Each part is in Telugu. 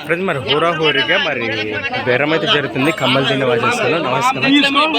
ఫ్రెండ్స్ మరి హోరా హోరీగా మరి బేరం అయితే జరుగుతుంది కమ్మల్ తినే వాచేస్తాను నమస్కారం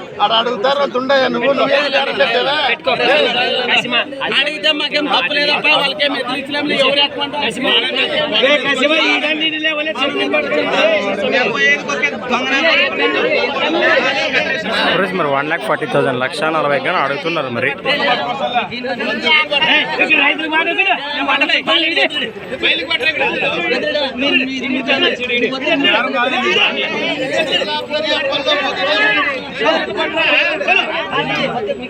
అక్కడ అడుగుతారు తుండయ్య నువ్వు? అడిగితే మాకేం తప్పు లేదప్ప వాళ్ళకేం ఎవరు మరి వన్ ల్యాక్ ఫార్టీ థౌసండ్ లక్ష నలభై కానీ అడుగుతున్నారు మరి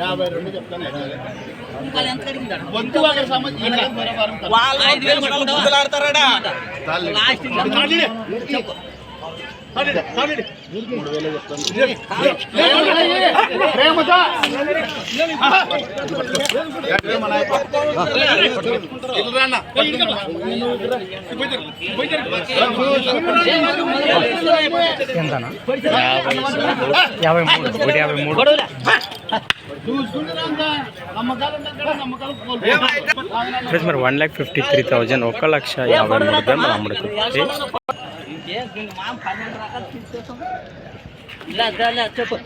యాభై రెండు చెప్తాను. వాళ్ళు ఐదు వేలు ముద్దలాడతారా లాస్ట్ ప్రేమతో రాన్న. ఎంతనా? యాభై మూడు. ఒకటి యాభై మూడు. ఫ్రెండ్స్ మరి one lakh fifty three thousand ఒక లక్ష యాభై మూడు కానీ మరి అమ్ముడుతుంది చెప్పు.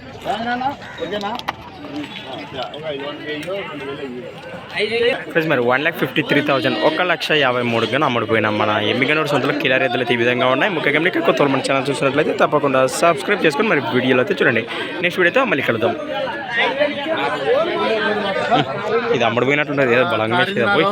ఫ్రెండ్స్ మరి one lakh fifty three thousand ఒక లక్ష యాభై మూడు కానీ అమ్ముడుపోయినాం మన ఎమ్మిగనూరు సొంతలో కిలార్ ఎద్దులు అయితే ఈ విధంగా ఉన్నాయి. ముఖ్యంగా మీకు కొత్త మన ఛానల్ చూసినట్లయితే తప్పకుండా సబ్స్క్రైబ్ చేసుకొని మరి వీడియోలో అయితే చూడండి. నెక్స్ట్ వీడియోతో మళ్ళీ కలుద్దాం. ఇది అమ్ముడుపోయినట్లుంటుంది ఏదో బలంగా పోయి